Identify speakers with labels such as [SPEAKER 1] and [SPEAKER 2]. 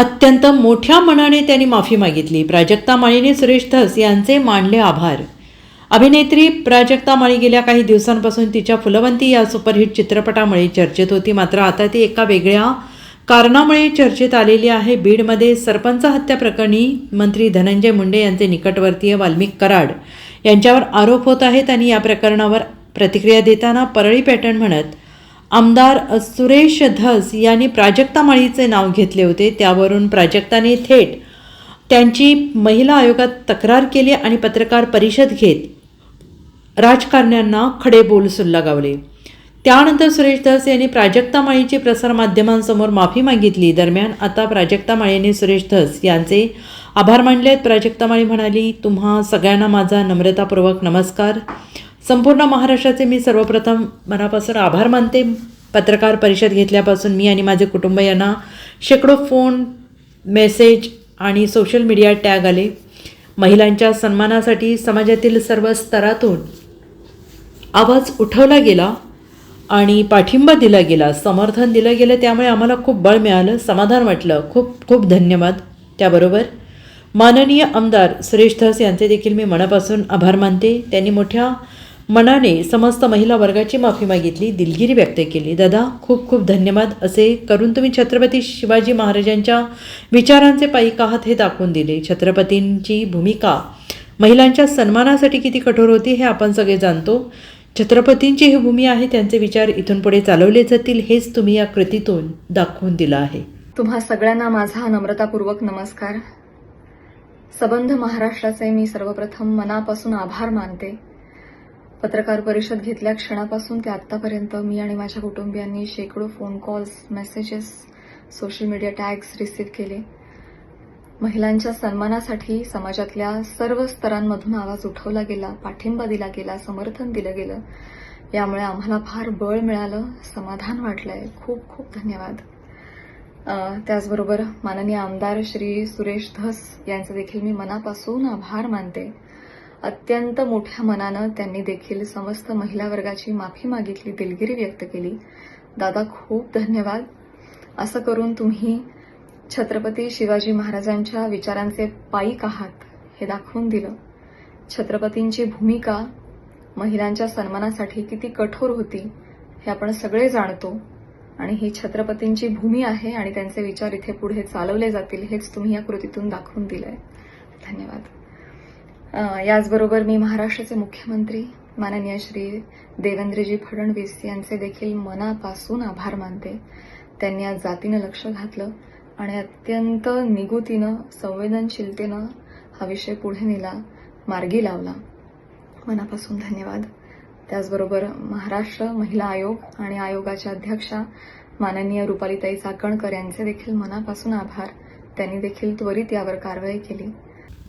[SPEAKER 1] अत्यंत मोठ्या मनाने त्यांनी माफी मागितली. प्राजक्ता माळीने सुरेश धस यांचे मानले आभार. अभिनेत्री प्राजक्ता माळी गेल्या काही दिवसांपासून तिच्या फुलवंती या सुपरहिट चित्रपटामुळे चर्चेत होती. मात्र आता ती एका वेगळ्या कारणामुळे चर्चेत आलेली आहे. बीडमध्ये सरपंच हत्या प्रकरणी मंत्री धनंजय मुंडे यांचे निकटवर्तीय वाल्मिक कराड यांच्यावर आरोप होत आहेत आणि या प्रकरणावर प्रतिक्रिया देताना परळी पॅटर्न म्हणत आमदार सुरेश धस यांनी प्राजक्ता माळीचे नाव घेतले होते. त्यावरून प्राजक्ताने थेट त्यांची महिला आयोगात तक्रार केली आणि पत्रकार परिषद घेत राजकारण्यांना खडे बोल लगावले त्यानंतर सुरेश धस यांनी प्राजक्ता माळीची प्रसारमाध्यमांसमोर माफी मागितली. दरम्यान आता प्राजक्ता माळीने सुरेश धस यांचे आभार मानले आहेत प्राजक्ता माळी म्हणाली तुम्हा सगळ्यांना माझा नम्रतापूर्वक नमस्कार. संपूर्ण महाराष्ट्राचे मी सर्वप्रथम मनापासून आभार मानते. पत्रकार परिषद घेतल्यापासून मी आणि माझे कुटुंब यांना शेकडो फोन मेसेज आणि सोशल मीडिया टॅग आले. महिलांच्या सन्मानासाठी समाजातील सर्व स्तरातून आवाज उठवला गेला आणि पाठिंबा दिला गेला समर्थन दिलं गेलं. त्यामुळे आम्हाला खूप बळ मिळालं समाधान वाटलं. खूप खूप धन्यवाद. त्याबरोबर माननीय आमदार सुरेश धस यांचे देखील मी मनापासून आभार मानते. त्यांनी मोठ्या मनाने समस्त महिला वर्गाची माफी मागितली दिलगिरी व्यक्त केली. दादा खूप खूप धन्यवाद. असे करून तुम्ही छत्रपती शिवाजी महाराजांच्या विचारांचे पायिक आहात हे दाखवून दिले. छत्रपतींची भूमिका महिलांच्या सन्मानासाठी किती कठोर होती हे आपण सगळे जाणतो. छत्रपतींची ही भूमी आहे त्यांचे विचार इथून पुढे चालवले जातील हेच तुम्ही या कृतीतून दाखवून दिलं आहे.
[SPEAKER 2] तुम्हा सगळ्यांना माझा नम्रतापूर्वक नमस्कार. सबंध महाराष्ट्राचे मी सर्वप्रथम मनापासून आभार मानते. पत्रकार परिषद घेतल्या क्षणापासून ते आतापर्यंत मी आणि माझ्या कुटुंबियांनी शेकडो phone calls messages social media tags receive केले. महिलांच्या सन्मानासाठी समाजातल्या सर्व स्तरांमधून आवाज उठवला गेला पाठिंबा दिला गेला समर्थन दिलं गेलं. यामुळे आम्हाला फार बळ मिळालं समाधान वाटलंय. खूप खूप धन्यवाद. त्याचबरोबर माननीय आमदार श्री सुरेश धस यांचे देखील मी मनापासून आभार मानते. अत्यंत मोठ्या मनानं त्यांनी देखील समस्त महिला वर्गाची माफी मागितली दिलगिरी व्यक्त केली. दादा खूप धन्यवाद. असं करून तुम्ही छत्रपती शिवाजी महाराजांच्या विचारांचे पायीक आहात हे दाखवून दिलं. छत्रपतींची भूमिका महिलांच्या सन्मानासाठी किती कठोर होती हे आपण सगळे जाणतो. आणि ही छत्रपतींची भूमी आहे आणि त्यांचे विचार इथे पुढे चालवले जातील हेच तुम्ही या कृतीतून दाखवून दिलंय. धन्यवाद. याचबरोबर मी महाराष्ट्राचे मुख्यमंत्री माननीय श्री देवेंद्रजी फडणवीस यांचे देखील मनापासून आभार मानते. त्यांनी आज जातीनं लक्ष घातलं आणि अत्यंत निगुतीनं संवेदनशीलतेनं हा विषय पुढे नेला मार्गी लावला. मनापासून धन्यवाद. त्याचबरोबर महाराष्ट्र महिला आयोग आणि आयोगाच्या अध्यक्षा माननीय रुपालीताई चाकणकर यांचे देखील मनापासून आभार. त्यांनी देखील त्वरित यावर कारवाई केली.